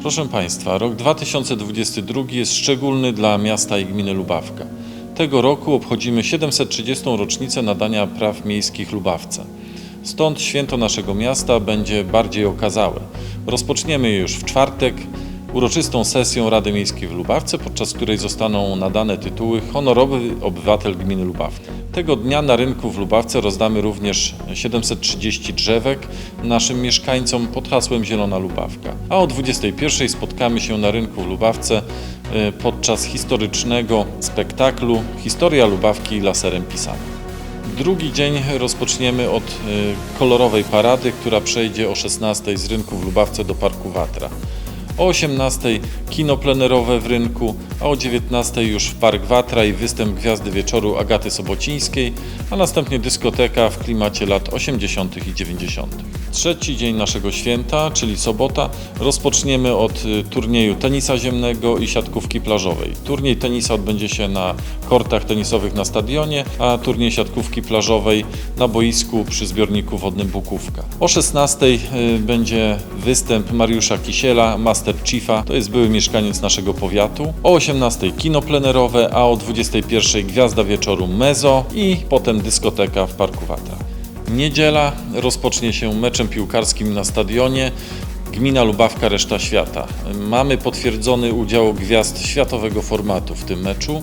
Proszę Państwa, rok 2022 jest szczególny dla miasta i gminy Lubawka. Tego roku obchodzimy 730. rocznicę nadania praw miejskich Lubawce. Stąd święto naszego miasta będzie bardziej okazałe. Rozpoczniemy je już w czwartek uroczystą sesją Rady Miejskiej w Lubawce, podczas której zostaną nadane tytuły Honorowy Obywatel Gminy Lubawka. Tego dnia na rynku w Lubawce rozdamy również 730 drzewek naszym mieszkańcom pod hasłem Zielona Lubawka. A o 21 spotkamy się na rynku w Lubawce e, podczas historycznego spektaklu Historia Lubawki laserem pisanym. Drugi dzień rozpoczniemy od y, kolorowej parady, która przejdzie o 16 z rynku w Lubawce do Parku Watra. O 18 kino plenerowe w rynku, a o 19 już w Park Watra i występ Gwiazdy Wieczoru Agaty Sobocińskiej, a następnie dyskoteka w klimacie lat 80. i 90. Trzeci dzień naszego święta, czyli sobota, rozpoczniemy od y, turnieju tenisa ziemnego i siatkówki plażowej. Turniej tenisa odbędzie się na kortach tenisowych na stadionie, a turniej siatkówki plażowej na boisku przy zbiorniku wodnym Bukówka. O 16 y, będzie występ Mariusza Kisiela, Master Chiefa, to jest były mieszkaniec naszego powiatu. O 18 kino plenerowe, a o 21 Gwiazda Wieczoru Mezo i potem dyskoteka w Parku Watra. Niedziela rozpocznie się meczem piłkarskim na stadionie. Gmina Lubawka, reszta świata. Mamy potwierdzony udział gwiazd światowego formatu w tym meczu.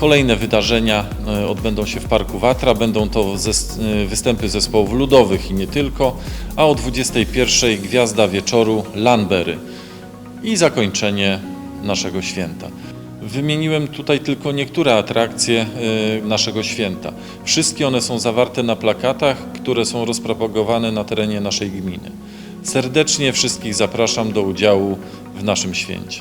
Kolejne wydarzenia e, odbędą się w Parku Watra. Będą to zes- e, występy zespołów ludowych i nie tylko. A o 21 Gwiazda Wieczoru Lanbery i zakończenie naszego święta. Wymieniłem tutaj tylko niektóre atrakcje y, naszego święta. Wszystkie one są zawarte na plakatach, które są rozpropagowane na terenie naszej gminy. Serdecznie wszystkich zapraszam do udziału w naszym święcie.